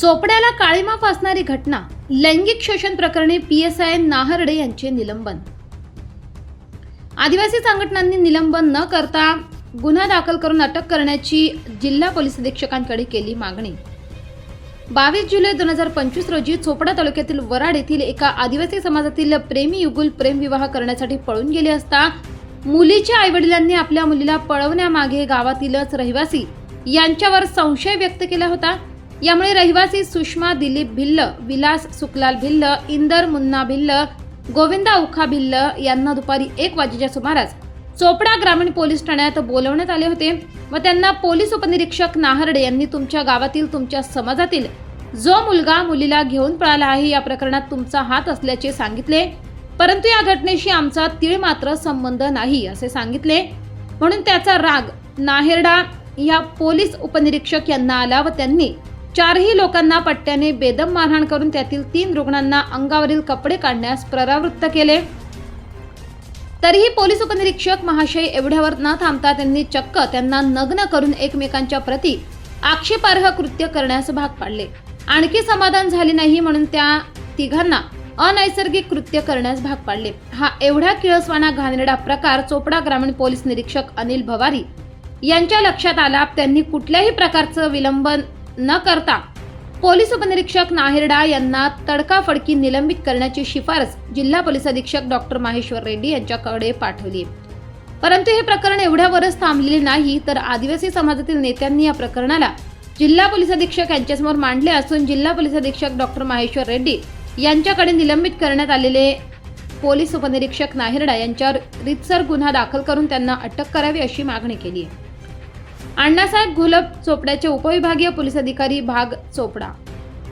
चोपड्याला काळीमा फासणारी घटना लैंगिक शोषण प्रकरणी पी एस आय नाहर्डे यांचे निलंबन. आदिवासी संघटनांनी निलंबन न करता गुन्हा दाखल करून अटक करण्याची जिल्हा पोलीस अधीक्षकांकडे केली मागणी. बावीस जुलै दोन हजार पंचवीस रोजी चोपडा तालुक्यातील वराड येथील एका आदिवासी समाजातील प्रेमी युगुल प्रेमविवाह करण्यासाठी पळून गेले असता मुलीच्या आईवडिलांनी आपल्या मुलीला पळवण्यामागे गावातीलच रहिवासी यांच्यावर संशय व्यक्त केला होता. यामुळे रहिवासी सुषमा दिलीप भिल्ल विलास सुकलाल भिल्ल इंदर मुन्ना भिल्ल गोविंदा उखा भिल्ल यांना दुपारी एक वाजेच्या सुमारास चोपडा ग्रामीण पोलीस ठाण्यात बोलवण्यात आले होते व त्यांना पोलीस उपनिरीक्षक नाहर्डे यांनी तुमच्या गावातील तुमच्या समाजातील जो मुलगा मुलीला घेऊन पळाला आहे या प्रकरणात तुमचा हात असल्याचे सांगितले. परंतु या घटनेशी आमचा तीळ मात्र संबंध नाही असे सांगितले. म्हणून त्याचा राग नाहेरडा या पोलीस उपनिरीक्षक यांना आला व त्यांनी चारही लोकांना पट्ट्याने बेदम मारहाण करून त्यातील तीन रुग्णांना अंगावरील कपडे काढण्यास प्ररावृत्त केले. तरीही पोलीस उपनिरीक्षक महाशय एवढ्यावर न थांबता त्यांनी चक्क त्यांना नग्न करून एकमेकांच्या प्रती आक्षेपार्ह कृत्य करण्यास भाग पाडले. आणखी समाधान झाले नाही म्हणून त्या तिघांना अनैसर्गिक कृत्य करण्यास भाग पाडले. हा एवढा किळसवाना घाणेरडा प्रकार चोपडा ग्रामीण पोलीस निरीक्षक अनिल भवारी यांच्या लक्षात आला त्यांनी कुठल्याही प्रकारचं विलंबन न करता पोलीस उपनिरीक्षक नाहिरडा यांना तडकाफडकी निलंबित करण्याची शिफारस जिल्हा पोलीस अधीक्षक डॉक्टर माहेश्वर रेड्डी यांच्याकडे पाठवली. परंतु हे प्रकरण एवढ्यावरच थांबलेले नाही तर आदिवासी समाजातील नेत्यांनी या प्रकरणाला जिल्हा पोलीस अधीक्षक यांच्यासमोर मांडले असून जिल्हा पोलीस अधीक्षक डॉक्टर माहेश्वर रेड्डी यांच्याकडे निलंबित करण्यात आलेले पोलीस उपनिरीक्षक नाहिरडा यांच्यावर रितसर गुन्हा दाखल करून त्यांना अटक करावी अशी मागणी केली आहे. अण्णासाहेब घोलप चोपड्याचे उपविभागीय पोलीस अधिकारी भाग चोपडा.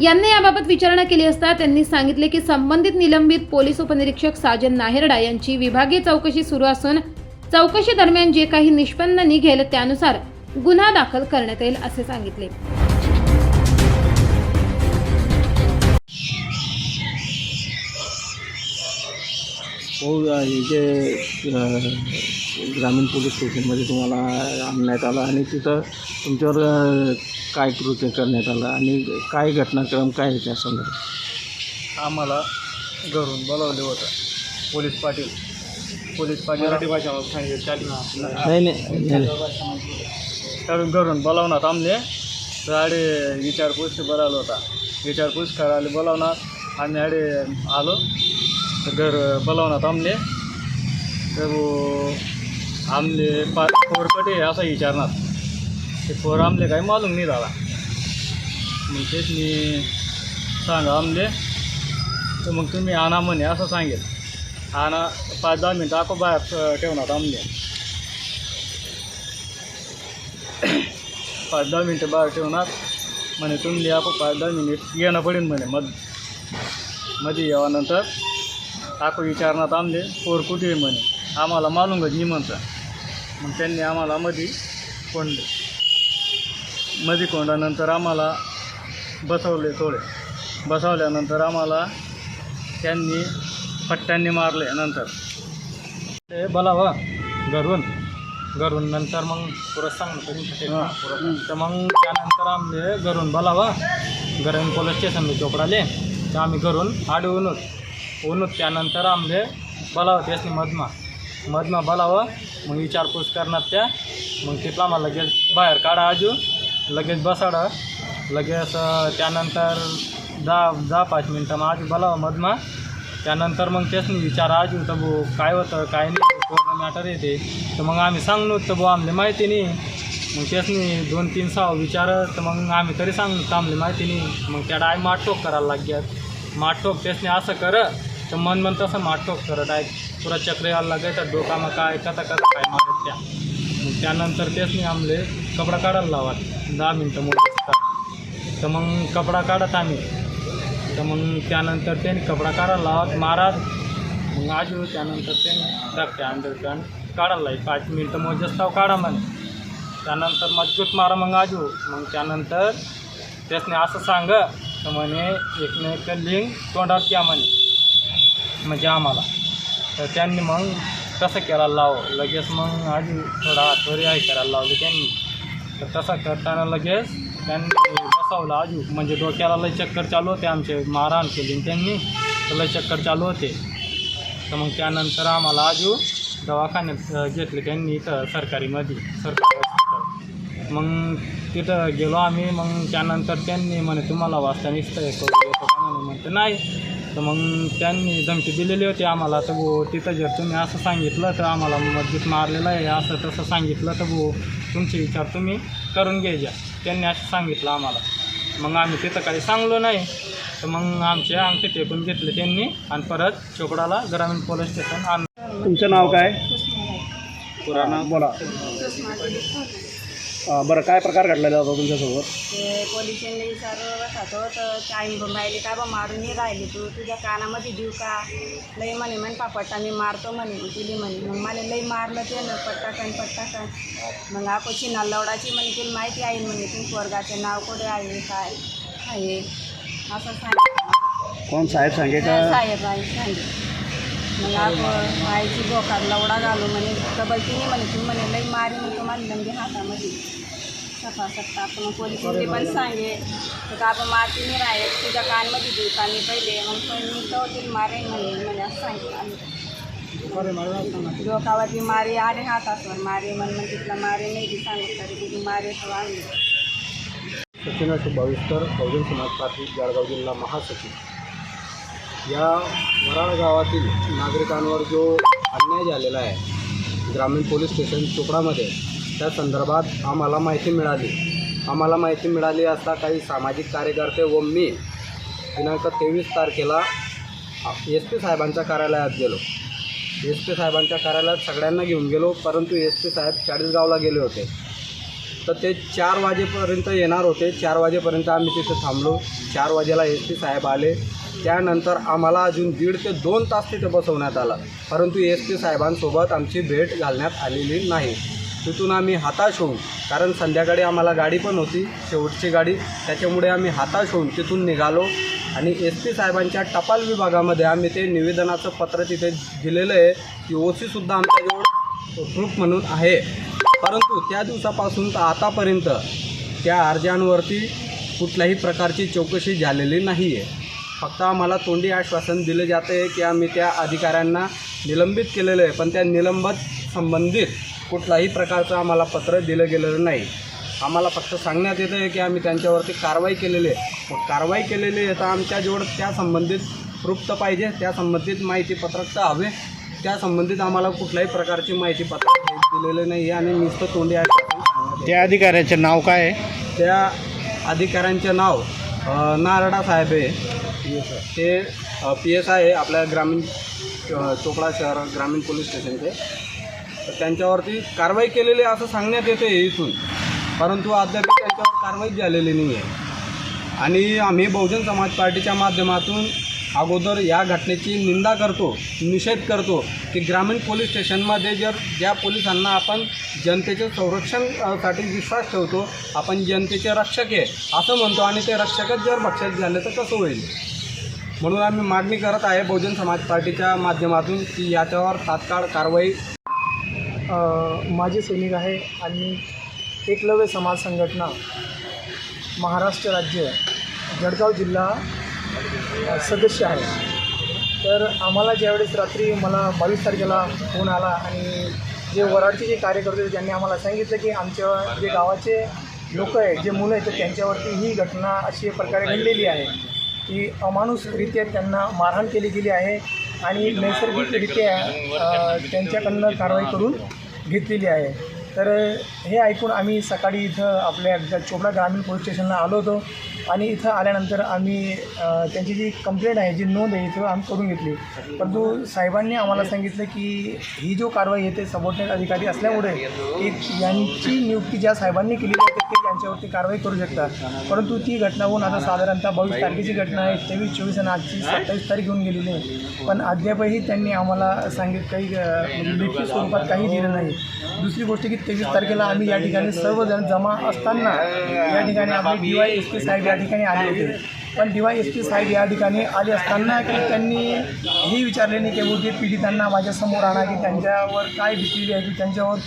यांनी याबाबत विचारणा केली असता त्यांनी सांगितले की संबंधित निलंबित पोलीस उपनिरीक्षक साजन नाहेरडा यांची विभागीय चौकशी सुरू असून चौकशी दरम्यान जे काही निष्पन्न निघेल त्यानुसार गुन्हा दाखल करण्यात येईल असे सांगितले. हो जे अ, ग्रामीण पोलीस स्टेशनमध्ये तुम्हाला आणण्यात आलं आणि तिथं तुमच्यावर काय कृत्य करण्यात आलं आणि काय घटनाक्रम काय आहे त्या संदर्भात? आम्हाला घरून बोलावले होतं. पोलीस पाटील. पोलीस पाटील मराठी भाषा नाही नाही नाही. तर घरून बोलावणार आमने गाडी विचारपूस बोलावलं होता. विचारपूस करायला बोलावणार. आम्ही आडे आलो. घर बोलावणार आमले. तर आमले पाच फोर कटे असं विचारणार ते फोर आमले काय मालूम नाही झाला मग तेच मी सांगा आमले. तर मग तुम्ही आणा म्हणे असं सांगेल. आणा पाच दहा मिनटं आखो बाहेर ठेवणार आमले. पाच दहा मिनटं बाहेर ठेवणार. म्हणे तुम्ही आपण पाच दहा मिनिट येणं पडेल म्हणे मधमध्ये यावानंतर आपण विचारणार आमले पोर कुठे आहे म्हणे? आम्हाला मालूमच नाही म्हणतं. मग त्यांनी आम्हाला मध्ये कोंडले. मध्ये कोंडानंतर आम्हाला बसवले थोडे. बसवल्यानंतर आम्हाला त्यांनी पट्ट्यांनी मारले नंतर. ते बोलावा घरून. घरून नंतर मग पुरं सांगतो तर मग त्यानंतर आम्ही घरून बोलावा घरून पोलीस स्टेशनला चोपडाले. तर आम्ही घरून आडे उनूत त्यानंतर आमले बोलावं त्यासनी मधमा. मधमा बोलावं मग विचारपूस करणार त्या. मग तिथला आम्हाला लगेच बाहेर काढा आजू. लगेच बसाडा. लगेच त्यानंतर दहा दहा पाच मिनटं मग आजू बोलावं मधमा. त्यानंतर मग त्यासनी विचारा आजू तर भाऊ काय होतं काय नाही पूर्ण मॅटर येते तर मग आम्ही सांगलो तर भाऊ आमले माहिती नाही. मग त्यासनी दोन तीन सहा विचारत तर मग आम्ही तरी सांगू तर आमले माहिती नाही. मग त्या डाय माठोक करायला लागल्यात. माटोक त्यासनी असं कर तर मन मन तसं माटोक करत आहे पुरा चक्र यायला डोका डोकामा काय कथा कथा काय मारत त्या. मग त्यानंतर मी आमले कपडा काढायला लावत. दहा मिनटं मोठं तर मग कपडा काढत आम्ही. तर मग त्यानंतर त्यांनी कपडा काढायला लावत. महाराज मग आजू त्यानंतर त्यांनी टाकते अंडर काढायला लावी पाच मिनटं मोजस्ताव काढा म्हणे. त्यानंतर मजबूत मारा मग आजू मग त्यानंतर त्यासने असं सांग तर म्हणे एकमेक लिंग तोंडात घ्या म्हणे. म्हणजे आम्हाला. तर त्यांनी मग तसं करायला लाव लगेच मग आधी थोडा हातवरी आहे करायला लावले त्यांनी. तर तसं करताना लगेच त्यांनी बसवलं आजू. म्हणजे डोक्याला लय चक्कर चालू होते आमचे मारहाण केली त्यांनी. तर लय चक्कर चालू होते. तर मग त्यानंतर आम्हाला आजू दवाखान्यात घेतले त्यांनी इथं सरकारीमध्ये सरकारी हॉस्पिटल मग तिथं गेलो आम्ही. मग त्यानंतर त्यांनी म्हणे तुम्हाला वाचता निसतं येतो म्हणते नाही. तर मग त्यांनी धमकी दिलेली होती आम्हाला. तर भाऊ तिथं जर तुम्ही असं सांगितलं तर आम्हाला मस्जिद मारलेलं आहे. असं तसं सांगितलं तर भाऊ तुमचे विचार तुम्ही करून घ्यायच्या त्यांनी असं सांगितलं आम्हाला. मग आम्ही तिथं काही सांगलो नाही. तर मग आमचे अंगठे टेकून घेतले त्यांनी आणि परत चोपडाला ग्रामीण पोलीस स्टेशन आण तुमचं नाव काय? बोला. अं, बरं काय प्रकार घडलेला होता तुमच्यासोबत? ते पोलिसांनी विचारत होतो तर पण राहिली का बा मारून नाही राहिली तू तुझ्या कानामध्ये देऊ का? लई म्हणे म्हणे पापट्टा मी मारतो म्हणे तुली म्हणे. मग मला लई मारलं ते ना पट्टाकन पट्टाकन. मग आपण चिन्हा लवडाची म्हणे तुला माहिती आहे म्हणे तू स्वर्गाचे नाव कुठे आहे काय आहे? असं सांगितलं. कोण साहेब सांगे का साहेब आहे सांगितलं. मग आपण आईची बोकार लवडा घालू म्हणे डबल तिने म्हणे तू म्हणे लई मारी मग तुम्हाला म्हणजे हातामध्ये. सफा सत्ता आपण पोलिसांनी पण सांगे तर का आपण मारती नाही राहे तुझ्या कानमध्ये देऊ का? मी पहिले मग पण मी तो तिला मारेन म्हणे म्हणे असं सांगितलं आम्ही. डोकावरती मारे आरे हातासवर मारे म्हण मग तिथला मारे नाही ती सांगत तरी तिथे मारे तो आणले सचिनाचे तर बहुजन समाज पार्टी जळगाव जिल्हा महासचिव. या वराळ गावातील नागरिकांवर जो अन्याय झालेला आहे ग्रामीण पोलीस स्टेशन चोपडामध्ये त्या संदर्भात आम्हाला माहिती मिळाली. आम्हाला माहिती मिळाली असता काही सामाजिक कार्यकर्ते व मी दिनांक तेवीस तारखेला एस पी साहेबांच्या कार्यालयात गेलो. एस पी साहेबांच्या कार्यालयात सगळ्यांना घेऊन गेलो परंतु एस पी साहेब चाळीसगावला गेले होते. तर ते चार वाजेपर्यंत येणार होते. चार वाजेपर्यंत आम्ही तिथे थांबलो. चार वाजेला एस पी साहेब आले. त्यानंतर आम्हाला अजून दीड ते दोन तास तिथे बसवण्यात आलं. परंतु एस पी साहेबांसोबत आमची भेट घालण्यात आलेली नाही. तिथून आम्ही हाताश होऊन कारण संध्याकाळी आम्हाला गाडी पण होती शेवटची गाडी. त्याच्यामुळे आम्ही हाताश होऊन तिथून निघालो आणि एस पी साहेबांच्या टपाल विभागामध्ये आम्ही ते निवेदनाचं पत्र तिथे दिलेलं आहे की ओ सीसुद्धा आमच्याजवळ प्रूफ म्हणून आहे. परंतु त्या दिवसापासून तर आतापर्यंत त्या अर्जांवरती कुठल्याही प्रकारची चौकशी झालेली नाही आहे फक्त आम्हाला तोंडी आश्वासन दिलं जातं आहे की आम्ही त्या अधिकाऱ्यांना निलंबित केलेलं आहे पण त्या निलंबित संबंधित कुठलाही प्रकारचं आम्हाला पत्र दिलं गेलेलं नाही. आम्हाला फक्त सांगण्यात येतं आहे की आम्ही त्यांच्यावरती कारवाई केलेली आहे. मग कारवाई केलेली आहे तर आमच्याजवळ त्या संबंधित तर पाहिजे त्या संबंधित माहितीपत्रक तर हवे त्या संबंधित आम्हाला कुठल्याही प्रकारची माहितीपत्रक दिलेलं नाही आहे आणि नुसतं तोंडी आश्वासन येतं. त्या अधिकाऱ्याचे नाव काय आहे? त्या अधिकाऱ्यांचे नाव नारडा साहेब आहे. ते पी एस आय आहे आपल्या ग्रामीण चोपडा शहर ग्रामीण पोलीस स्टेशनचे तर त्यांच्यावरती कारवाई केलेली असं सांगण्यात येते इथून. परंतु अद्याप त्यांच्यावर कारवाई झालेली नाही आहे आणि आम्ही बहुजन समाज पार्टीच्या माध्यमातून अगोदर या घटनेची निंदा करतो निषेध करतो की ग्रामीण पोलीस स्टेशनमध्ये जर ज्या पोलिसांना आपण जनतेचे संरक्षणसाठी विश्वास ठेवतो आपण जनतेचे रक्षक आहे असं म्हणतो आणि ते रक्षकच जर भक्षक झाले तर कसं होईल? म्हणून आम्ही मागणी करत आहे बहुजन समाज पार्टीच्या माध्यमातून की याच्यावर तात्काळ कारवाई माझे सैनिक आहे आणि एकलव्य समाज संघटना महाराष्ट्र राज्य जळगाव जिल्हा सदस्य आहे. तर आम्हाला ज्यावेळेस रात्री मला बावीस तारखेला फोन आला आणि जे वराडचे जे कार्यकर्ते होते त्यांनी आम्हाला सांगितलं की आमच्या जे गावाचे लोक आहेत जे मुलं आहेत तर त्यांच्यावरती ही घटना अशी प्रकारे घडलेली आहे. की अमानुषरित्या त्यांना मारहाण केली गेली आहे आणि नैसर्गिकरित्या त्यांच्याकडनं कारवाई करून घेतलेली आहे. तर हे ऐकून आम्ही सकाळी इथं आपल्या चोपडा ग्रामीण पोलीस स्टेशनला आलो होतो आणि इथं आल्यानंतर आम्ही त्यांची जी कंप्लेंट आहे जी नोंद आहे इथं आम्ही करून घेतली. परंतु साहेबांनी आम्हाला सांगितलं की ही जो कारवाई आहे ते सबोर्डिनेट अधिकारी असल्यामुळे की यांची नियुक्ती ज्या साहेबांनी केली होती ते त्यांच्यावरती कारवाई करू शकतात. परंतु ती घटना होऊन आता साधारणतः बावीस तारखेची घटना आहे तेवीस चोवीस आणि आजची सत्तावीस तारीख होऊन गेलेली आहे. पण अद्यापही त्यांनी आम्हाला सांगित काही म्हणजे लिखित स्वरूपात काही दिलं नाही. दुसरी गोष्ट की तेवीस तारखेला आम्ही या ठिकाणी सर्वजण जमा असताना या ठिकाणी आपले डी वाय एस पी साहेब या ठिकाणी आले होते. पण डी वाय एस पी साहेब या ठिकाणी आले असताना की त्यांनी हे विचारले नाही की बुद्धी पीडितांना माझ्यासमोर आणा की त्यांच्यावर काय भीती आहे की त्यांच्यावर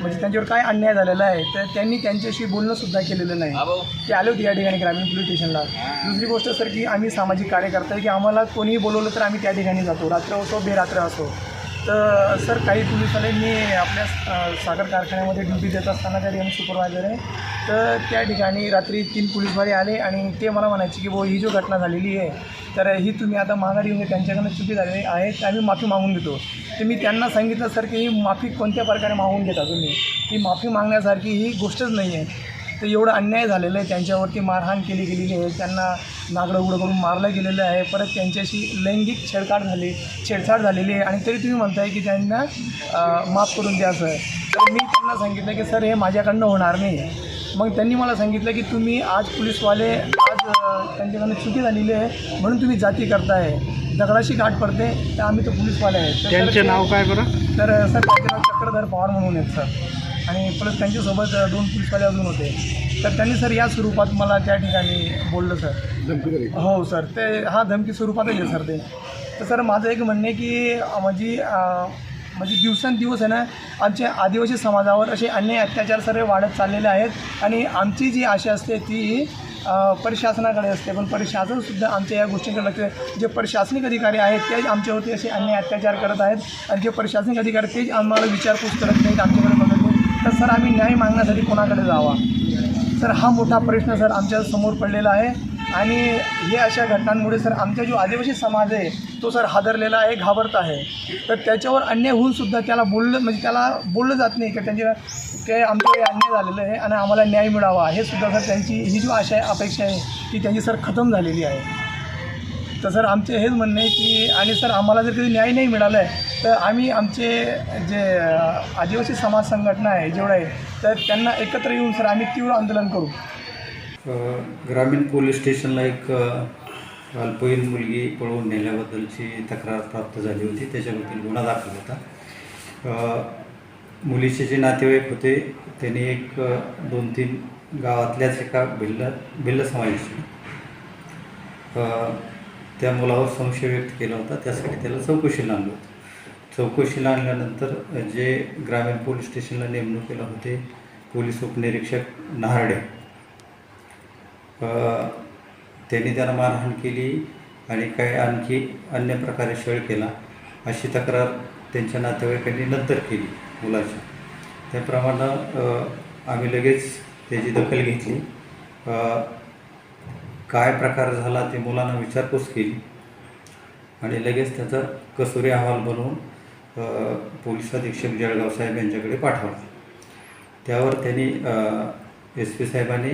म्हणजे त्यांच्यावर काय अन्याय झालेला आहे. तर त्यांनी त्यांच्याशी बोलणंसुद्धा केलेलं नाही. ते आले होते या ठिकाणी ग्रामीण पोलीस स्टेशनला. दुसरी गोष्ट सर की आम्ही सामाजिक कार्यकर्ता आहे की आम्हाला कोणीही बोलवलं तर आम्ही त्या ठिकाणी जातो. रात्र असो बेरात्र असो. तर सर काही पोलिसांनी मी आपल्या साखर कारखान्यामध्ये ड्युटी देत असताना त्या ठिकाणी सुपरवायझर आहे तर त्या ठिकाणी रात्री तीन पोलीसवाले आले आणि ते मला म्हणायचे की भाऊ ही जो घटना झालेली आहे तर ही तुम्ही आता माघारी येऊन त्यांच्याकडनं चुकी झालेली आहे तर आम्ही माफी मागून घेतो तर मी त्यांना सांगितलं सर की ही माफी कोणत्या प्रकारे मागून घेता तुम्ही? ही माफी मागण्यासारखी ही गोष्टच नाही आहे. तर एवढं अन्याय झालेलं आहे. त्यांच्यावरती मारहाण केली गेलेली आहे. त्यांना नागडं उघडं करून मारलं गेलेलं आहे. परत त्यांच्याशी लैंगिक छेडछाड झाली छेडछाड झालेली आहे. आणि तरी तुम्ही म्हणताय की त्यांना माफ करून द्या सर तर मी त्यांना सांगितलं की सर हे माझ्याकडनं होणार नाही. मग त्यांनी मला सांगितलं की तुम्ही आज पोलीसवाले आज त्यांच्याकडनं चुकी झालेली आहे. म्हणून तुम्ही जाती करताय. दगडाशी गाठ पडते. तर आम्ही तर पोलीसवाले आहेत त्यांचे ते- नाव काय बरं? तर सर त्यांचे नाव चक्रधर पवार म्हणून आहेत सर. आणि प्लस त्यांच्यासोबत दोन पोलीसवाले अजून होते. तर त्यांनी सर या स्वरूपात मला त्या ठिकाणी बोललं सर. हो सर. ते हा धमकी स्वरूपातच आहे सर ते. तर सर माझं एक म्हणणं आहे की म्हणजे म्हणजे दिवसेंदिवस आहे ना आमच्या आदिवासी समाजावर असे अन्याय अत्याचार सर्व वाढत चाललेले आहेत. आणि आमची जी आशा असते ती प्रशासनाकडे असते. पण प्रशासनसुद्धा आमच्या या गोष्टींकडे लक्ष जे प्रशासनिक अधिकारी आहेत तेच आमच्यावरती असे अन्याय अत्याचार करत आहेत. आणि जे प्रशासनिक अधिकारी तेच आम्हाला विचारपूस करत नाहीत आमच्याकडे तर सर आम्ही न्याय मागण्यासाठी कोणाकडे जावा? सर हा मोठा प्रश्न सर आमच्यासमोर पडलेला आहे. आणि हे अशा घटनांमुळे सर आमचा जो आदिवासी समाज आहे तो सर हादरलेला आहे घाबरत आहे. तर त्याच्यावर अन्याय होऊन सुद्धा त्याला बोललं म्हणजे त्याला बोललं जात नाही की त्यांच्या काय आमच्याकडे अन्याय झालेलं आहे आणि आम्हाला न्याय मिळावा. हे सुद्धा सर त्यांची ही जी आशा आहे अपेक्षा आहे ती त्यांची सर खतम झालेली आहे. तर सर आमचे हेच म्हणणं आहे की आणि सर आम्हाला जर कधी न्याय नाही मिळाला आहे तर आम्ही आमचे जे आदिवासी समाज संघटना आहे जेवढं आहे तर त्यांना एकत्र येऊन सर आम्ही तीव्र आंदोलन करू. ग्रामीण पोलीस स्टेशनला एक अ, अल्पवयीन मुलगी पळवून नेल्याबद्दलची तक्रार प्राप्त झाली होती त्याच्याबद्दल गुन्हा दाखल होता. मुलीचे जे नातेवाईक होते त्यांनी एक दोन तीन गावातल्याच एका भिल्ल भिल्ल समाजाची त्या मुलावर संशय व्यक्त केला होता त्यासाठी त्याला चौकशीला आणलं होतं. चौकशीला आणल्यानंतर जे ग्रामीण पोलीस स्टेशनला नेमणुकीला होते पोलीस उपनिरीक्षक नहारडे त्यांनी त्यांना मारहाण केली आणि काही आणखी अन्य प्रकारे छळ केला. अशी तक्रार त्यांच्या नातेवाईकांनी नंतर केली मुलाची. त्याप्रमाणे आम्ही लगेच त्याची दखल घेतली. काय प्रकार झाला ते मुलांना विचारपूस केली आणि लगेच त्याचा कसुरी अहवाल बनवून पोलीस अधीक्षक जळगाव साहेब यांच्याकडे पाठवला. त्यावर त्यांनी एस पी साहेबांनी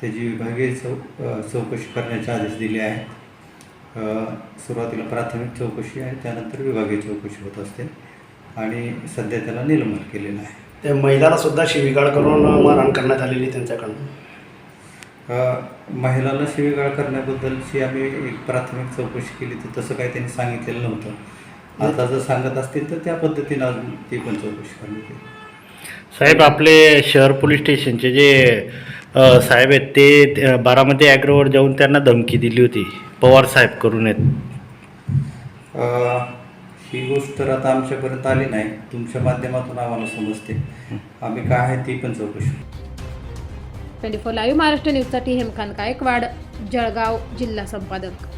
त्याची विभागीय चौ चौकशी करण्याचे आदेश दिले आहेत. सुरुवातीला प्राथमिक चौकशी आणि त्यानंतर विभागीय चौकशी होत असते आणि सध्या त्याला निलंबन केलेलं आहे. त्या महिलाला सुद्धा शिवीगाळ करून मारहाण करण्यात आलेली त्यांच्याकडून? अ, महिलांना शिवीगाळ करण्याबद्दलची आम्ही एक प्राथमिक चौकशी केली तर तसं काही त्यांनी सांगितलेलं नव्हतं. आता जर सांगत असतील तर त्या पद्धतीनं अजून ती पण चौकशी करण्यात येईल. साहेब आपले शहर पोलीस स्टेशनचे जे अ, साहेब आहेत ते ते बारामती ॲग्रोवर जाऊन त्यांना धमकी दिली होती पवार साहेब करून आहेत. अ, ही गोष्ट तर आता आमच्यापर्यंत आली नाही. तुमच्या माध्यमातून आम्हाला समजते. आम्ही काय आहे ती पण चौकशी. ट्वेंटी फोर लाईव्ह महाराष्ट्र न्यूजसाठी हेमखान गायकवाड जळगाव जिल्हा संपादक.